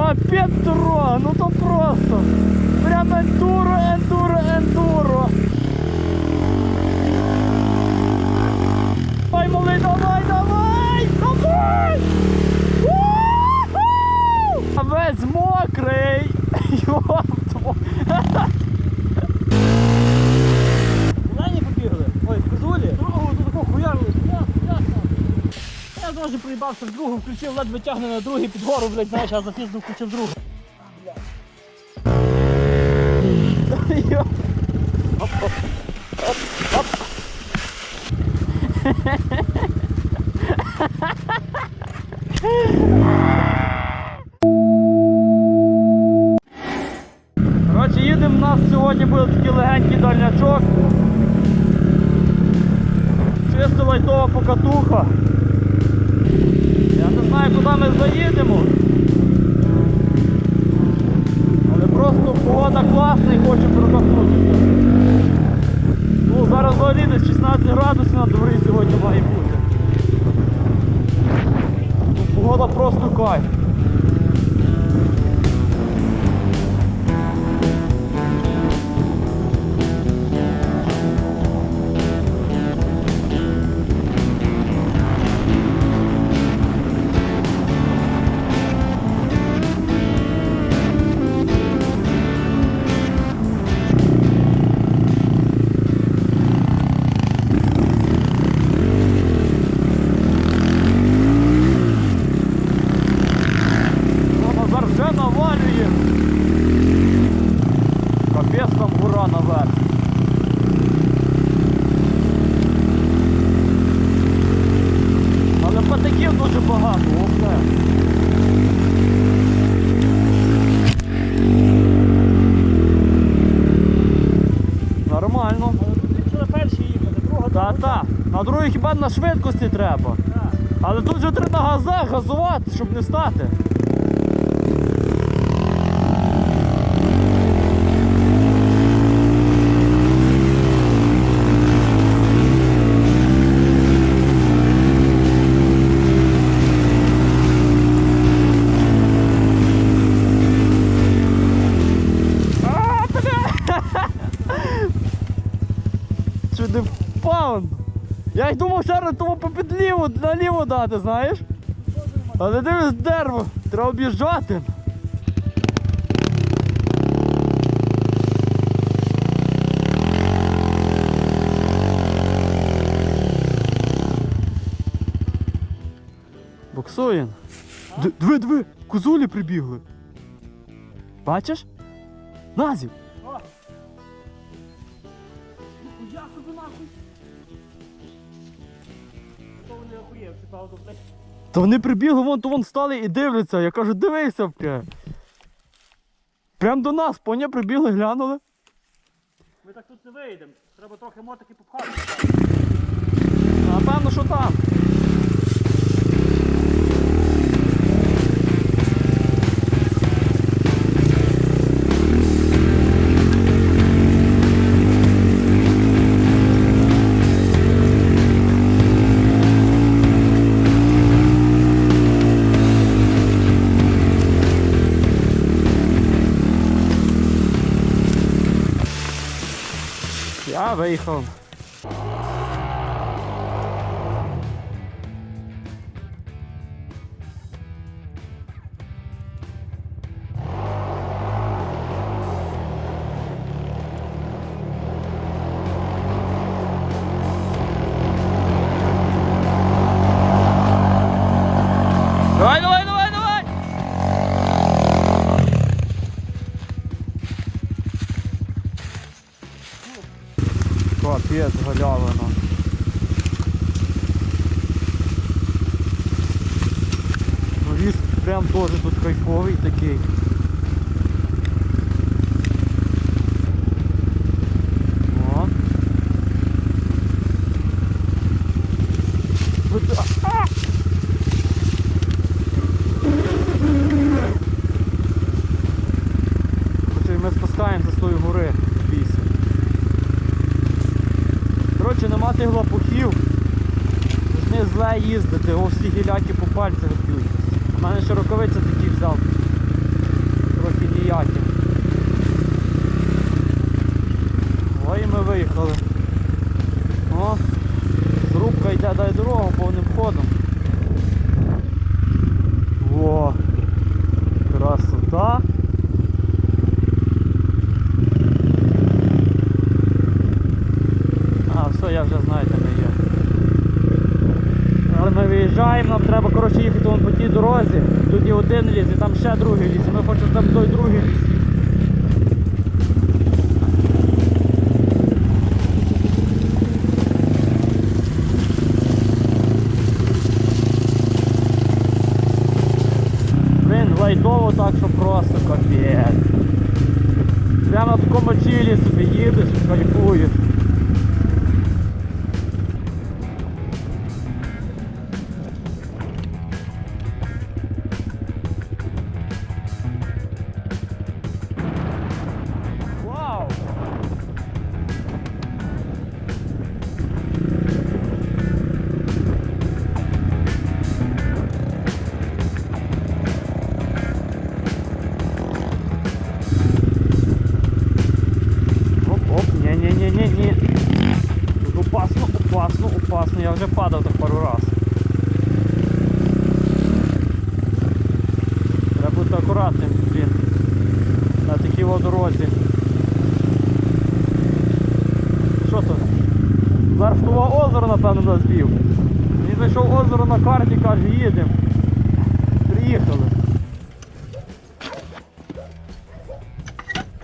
Капець Петро, ну то просто. Прям ендуро, ендуро, ендуро. Ой, малий, давай, давай, давай! А Весь мокрий. Йоп твою. Куди побігли? Ой, в козулі? Другого до такого хуярили. Я теж приїбався в другу, включив, ледве тягне на другий під гору, блядь, знаєш, а запізно включив другу. Коротше, їдемо, у нас сьогодні буде такий легенький дальнячок. Чисто лайтова покатуха. Знаю, куди ми заїдемо. Але просто погода класна і хочу прокатнутися. Ну, зараз взагалі десь 16 градусів на дворі сьогодні має бути. Погода просто кайф. На на швидкості треба. Але тут же треба на газах газувати, щоб не стати. А, бля! Чуть не впав. Я й думав зараз тому попідліву наліво дати, знаєш? Але дивись дерево, треба об'їжджати. Буксує. Д- Диви, диви, козулі прибігли. Бачиш? Назів. То вони прибігли, вон, то вон стали і дивляться. Я кажу, дивися, бля. Прям до нас, поня, прибігли, глянули. Ми так тут не вийдемо. Треба трохи мотики попхати. Напевно, що там. Я виїхав. Тут кайфовий такий. 52 ліс. Ми хочемо там до озеро, напевно. Він знайшов озеро на карті, каже, їдемо. Приїхали.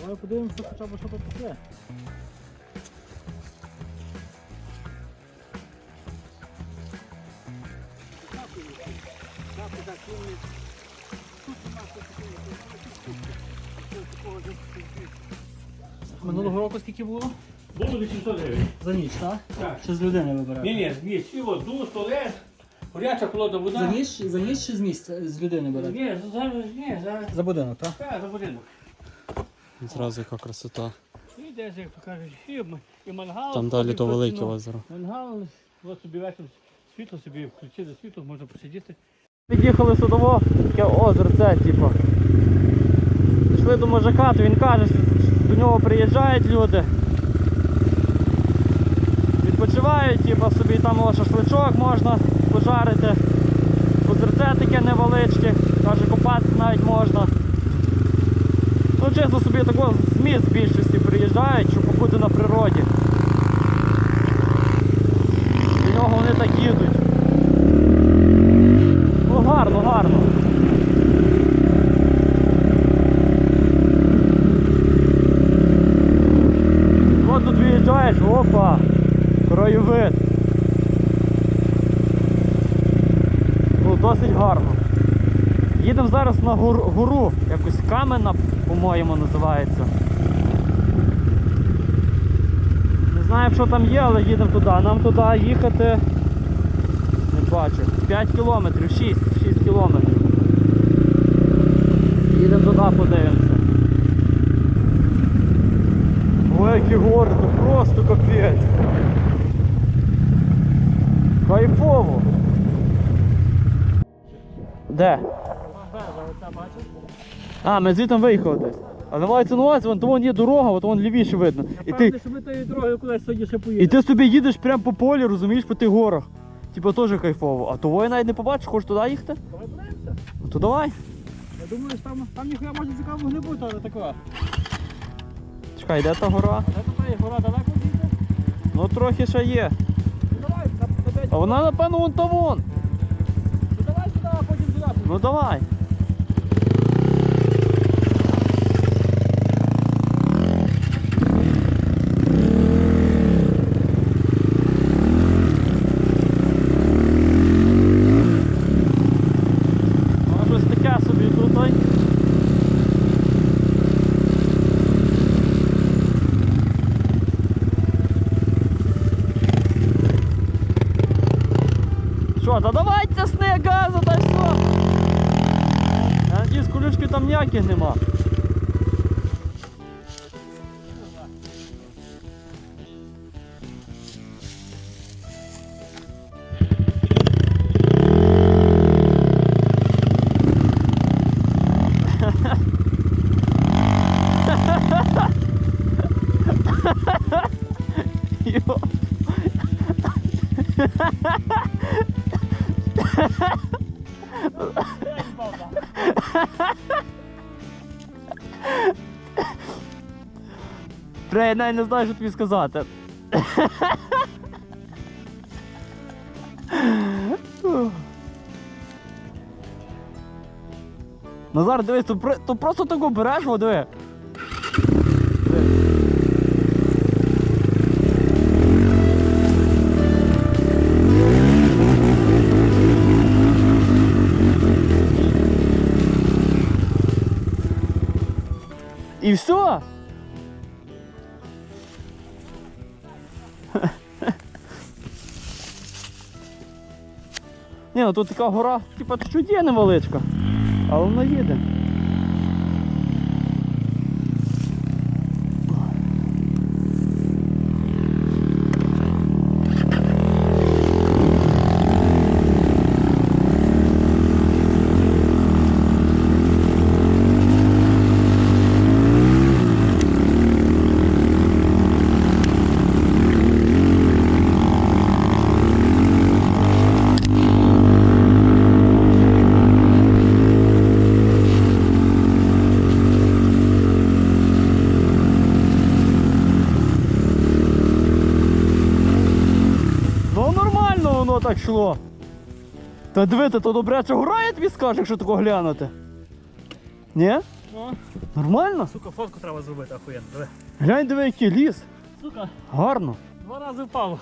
Давай подивимося хоча б що тут таке. Минулого року скільки було? Було 800 гривень. За ніч, так? Так. Чи з людини вибирати? Ні, ні, ні, сіло, душ, туалет, горяча холодна вода. За ніч, за ніч чи з місця з людини берете? Ні, за, ні, за, За будинок, так? та, за будинок. Зразу яка красота. І десь, як то кажуть, і, м- і мангал. Там далі то велике ну, озеро. Мангал, ось собі вечір світло собі включили світло, можна посидіти. Під'їхали судово, таке озерце, типу. Пішли до мужика, то він каже, що до нього приїжджають люди. Відпочивають, типу, собі там шашличок можна пожарити. Озерце таке невеличке, каже, купатися навіть можна. Ну, чесно собі такого з міст більшості приїжджають, щоб побути на природі. До нього вони так їдуть. Ну гарно, гарно. От тут виїжджаєш, опа, краєвид. Ну, досить гарно. Їдемо зараз на гор- гору, якось камена, по-моєму, називається. Не знаю, що там є, але їдемо туди. Нам туди їхати не бачу. 5 кілометрів, 6, 6 кілометрів. Їдемо туди, подивимося. Ой, які гори, це просто капець. Кайфово. Де? А, ми звідти виїхали десь. Але мається на увазі, вон, то вон є дорога, от вон лівіше видно. І ти, що ми тою дорогою кудись сьогодні ще і ти собі їдеш прямо по полі, розумієш, по тих горах. Типа теж кайфово. А того я навіть не побачиш, хочеш туди їхати? Давай подивимося. Ну то давай. Я думаю, що там, там ніхуя може цікавого не буде, але такого. Чекай, де та гора? Де тут є гора далеко звідти? Ну трохи ще є. Ну давай, на- на п'ять. А вона напевно вон та вон. Ну давай. Ну, щось таке собі тут. ой. Що, та давай тясни газу, та все. Я надіюсь, колючки там ніяких нема. Бля, я навіть не знаю, що тобі сказати. Назар, дивись, то, то просто таку береш, диви. Тут така гора, типа чуть є невеличка, але вона їде. Ну йшло. Та дивити, то добряча гора, я тобі скажу, якщо тако глянути. Ні? Ну, Нормально? сука, фотку треба зробити, охуєнно. Диви. Глянь, диви, який ліс. Сука, Гарно. два рази впав.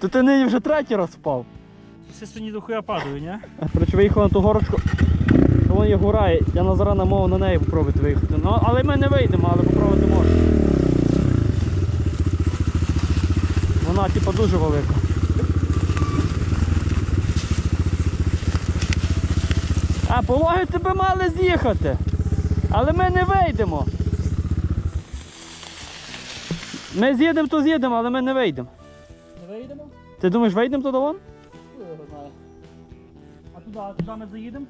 То ти нині вже третій раз впав. Все сьогодні до хуя падаю, ні? Коротше, виїхали на ту горочку. Вон є гора, я Назара намовив на неї попробувати виїхати. Ну, але ми не вийдемо, але попробувати можна. Вона типа дуже велика. А по логіці би мали з'їхати. Але ми не вийдемо. Ми з'їдемо, то з'їдемо, але ми не вийдемо. Не вийдемо? Ти думаєш, вийдемо туди вон? А туди, а туди ми заїдемо?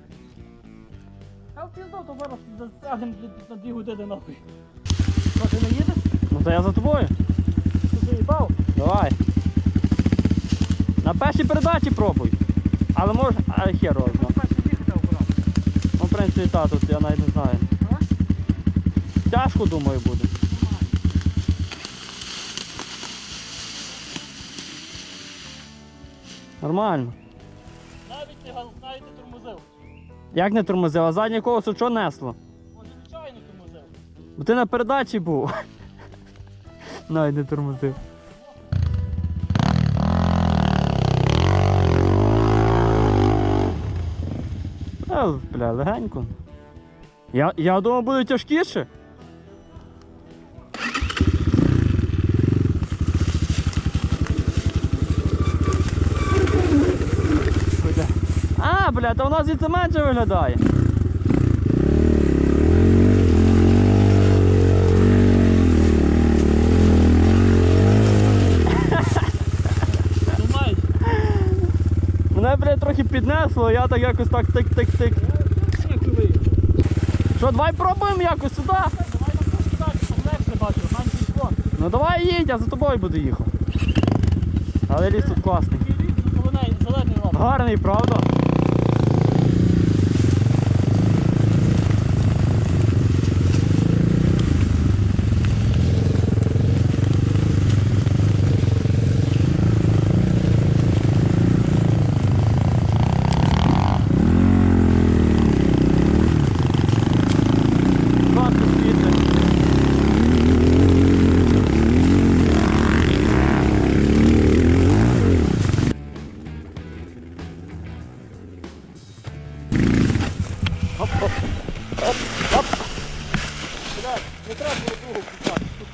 А в пізду, то зараз засядемо на дві години нахуй. Що, ти не їдеш? Ну то я за тобою. Ти заїбав? Давай. На першій передачі пробуй. Але може. А хер розно. Перше їхати акуратно. Ну, в принципі, та, тут я навіть не знаю. Тяжко, думаю, буде. Нормально. Навіть не навіть не тормозив. Як не тормозив, а заднє колесо що несло? Може, звичайно тормозив. Бо ти на передачі був. Навіть не тормозив. А, бля, легенько. Я, я думаю, буде тяжкіше. А, бля, то і це менше виглядає. Трохи піднесло, я так якось так тик-тик-тик. Що, давай пробуємо якось сюди? Давай на трошки далі, там легше бачу, там склон. Ну давай їдь, я за тобою буду їхати. Але ліс тут класний. Гарний, правда?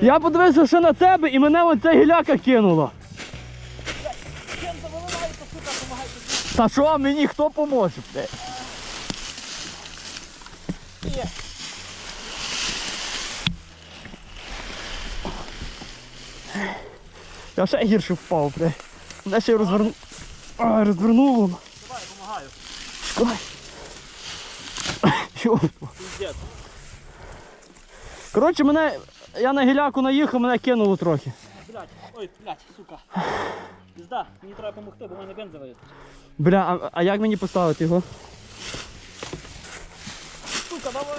Я подивився, що на тебе, і мене оця гіляка кинуло. Та що мені хто поможе? Є. Я ще гірше впав, бля. Мене ще й розверну... А, розвернуло. Давай, допомагаю. Чекай. Йо. Коротше, мене. Я на гіляку наїхав, мене кинуло трохи. Блять, ой, блять, сука. Пізда, мені треба допомогти, бо в мене бенза виїзд. Бля, а, а як мені поставити його? Сука, давай!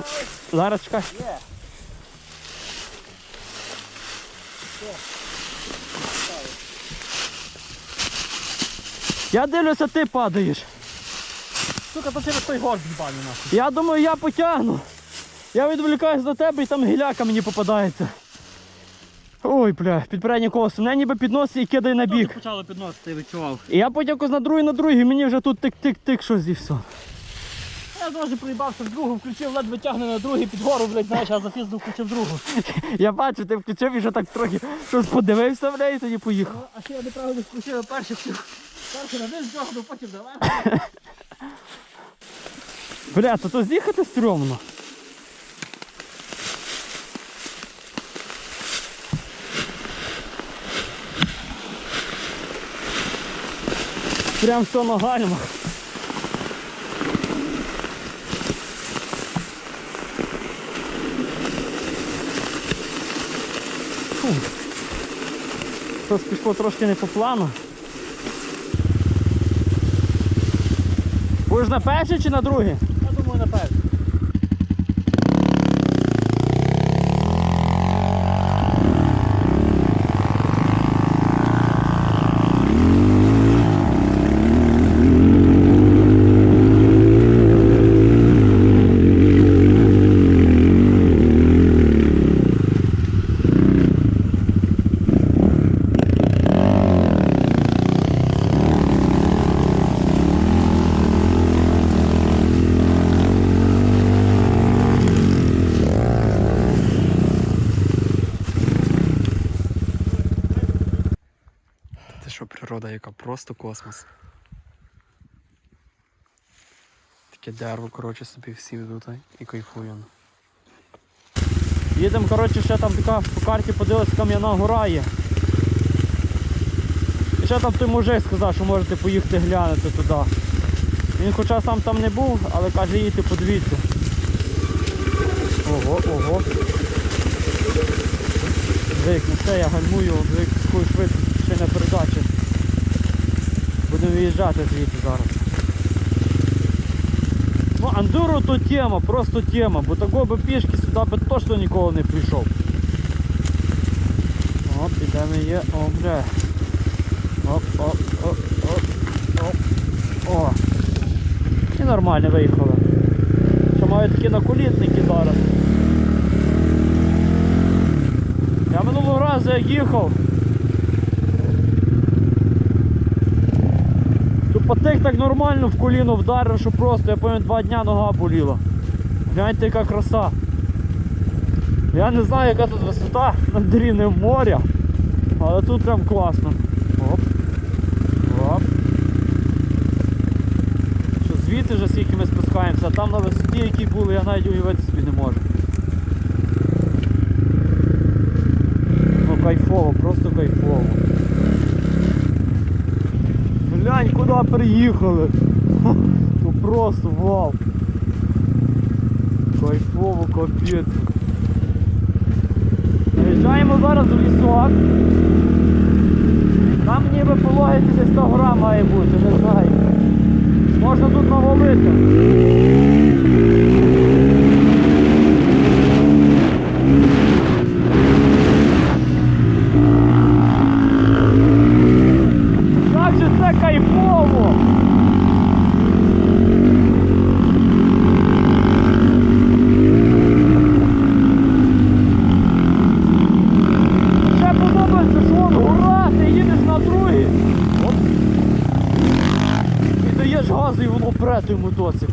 Зараз чекай. Є! Я дивлюся, ти падаєш. Сука, то через той горб їбаний нахуй. Я думаю, я потягну. Я відволікаюсь до тебе і там гіляка мені попадається. Ой, бля, під переднє колесо. Мене ніби підносить і кидає на бік. почали підносити, я відчував. І я потім якось на другий, на другий, і мені вже тут тик-тик-тик щось і все. Я теж проїбався в другу, включив, ледве тягне на другий, під гору, блядь, знаєш, а зафіздив, включив другу. Я бачу, ти включив і вже так трохи щось подивився, бля, і тоді поїхав. А ще я неправильно включив перший, перший на десь цього, потім давай. Бля, то то з'їхати стрьомно. Прям все на гальмах. Щось пішло трошки не по плану. Будеш на перший чи на другий? Я думаю, на Це що природа, яка просто космос. Таке дерево, коротше, собі всі ведуть і кайфуємо. Їдемо, коротше, ще там така по карті подивилась, кам'яна гора є. І ще там той мужик сказав, що можете поїхати глянути туди. Він хоча сам там не був, але каже, їдьте, подивіться. Ого, ого. Вик, ну все, я гальмую, такою швидкістю ще на передачі. Будемо виїжджати звідси зараз. Ну, андуро то тема, просто тема, бо такого би пішки сюди би точно ніколи не прийшов. Оп, і є? О, бля. Оп, оп, оп, оп, оп. О. І нормально виїхали. Що маю такі наколітники зараз. Я минулого разу як їхав. Потик так нормально в коліно вдарив, що просто, я пам'ятаю, два дня нога боліла. Гляньте, яка краса. Я не знаю, яка тут висота над рівнем моря, але тут прям класно. Оп. Оп. Що звідси вже скільки ми спускаємося, там на висоті, які були, я навіть уявити собі не можу. Ну кайфово, просто кайфово. Глянь, куди приїхали. Ну просто вау. Кайфово, капець. Приїжджаємо зараз у лісок. Там ніби пологиці десь 100 грам має бути, не знаю. Можна тут навалити. Як же це кайфово! Ще подобається, що вон гора, ти їдеш на другий. Оп. І даєш газу і воно пре той мотоцикл.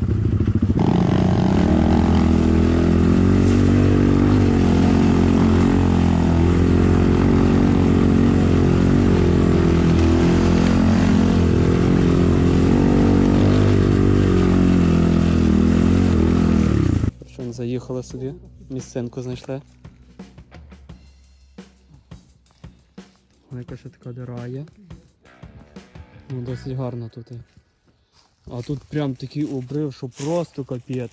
Заїхали сюди, місцинку знайшли. Яка ще така дира є. Ну, досить гарно тут. А тут прям такий обрив, що просто капець.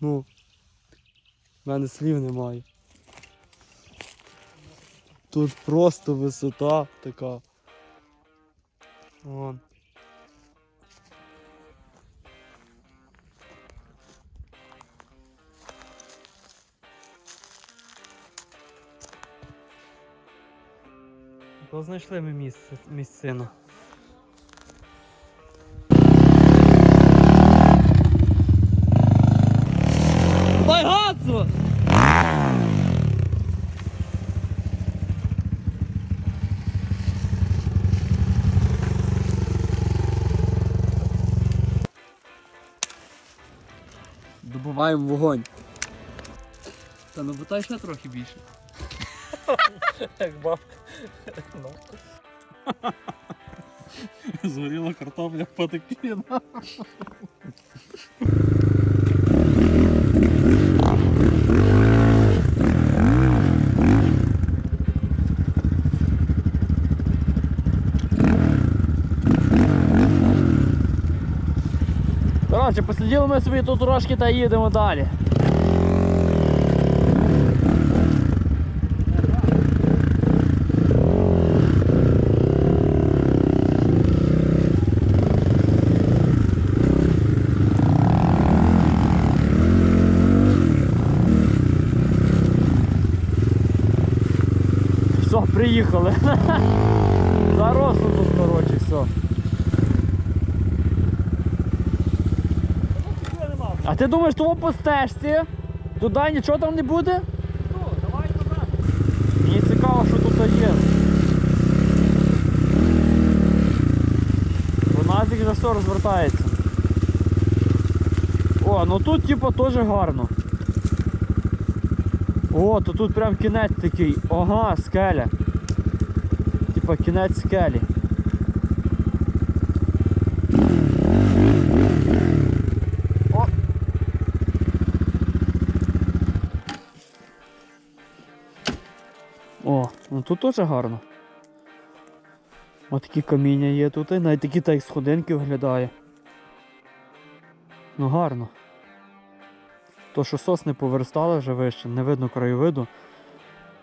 Ну, в мене слів немає. Тут просто висота така. Вон. Знайшли ми місце, місцину. Добуваємо вогонь. Та ну ботай ще трохи більше. Як бабка. Згоріла картопля потекла. Коротше, посиділи ми собі тут трошки та їдемо далі. Все, приїхали. Заросло тут, коротше, все. Нічого нема. А ти думаєш, того по стежці? Туди нічого там не буде? Ну, давай назад. Мені цікаво, що тут є. Бо назік вже все розвертається. О, ну тут типа теж гарно. О, то тут прям кінець такий. Ага, скеля. Типа кінець скелі. Тут теж гарно. Ось такі каміння є тут, і навіть такі так сходинки виглядає. Ну гарно. То, що сосни поверстали вже вище, не видно краєвиду.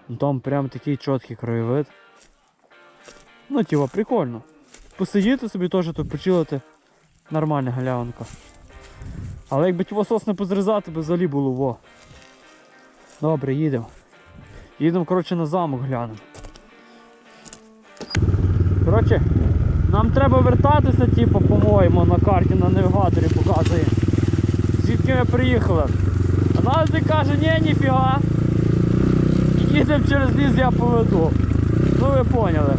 Ну, Там прям такий чіткий краєвид. Ну, тіва, прикольно. Посидіти собі теж тут почилити. Нормальна галявинка. Але якби ті сосни позрізати, би взагалі було во. Добре, їдемо. Їдемо, коротше, на замок глянемо. Коротше, нам треба вертатися, типу, по-моєму, на карті на навігаторі показує. Звідки ми приїхали. А Назик каже, ні, ніфіга. Їдемо через ліс, я поведу. Ну ви поняли.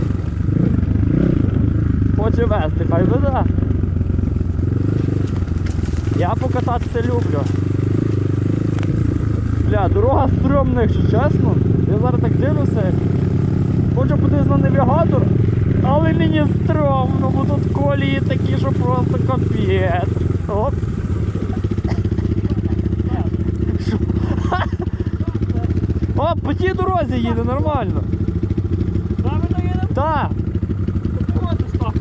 Хоче вести, хай веде. Я покататися люблю. Бля, дорога стрьомна, якщо чесно. Я зараз так дивлюся. Хочу подивитися на навігатор, але мені стрьомно, бо тут колії такі, що просто капець. Оп. Що? О, по тій дорозі їде нормально. Правильно їдемо? Так. Проти став.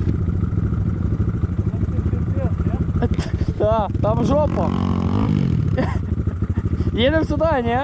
Так, там жопа. Їдемо сюди, ні?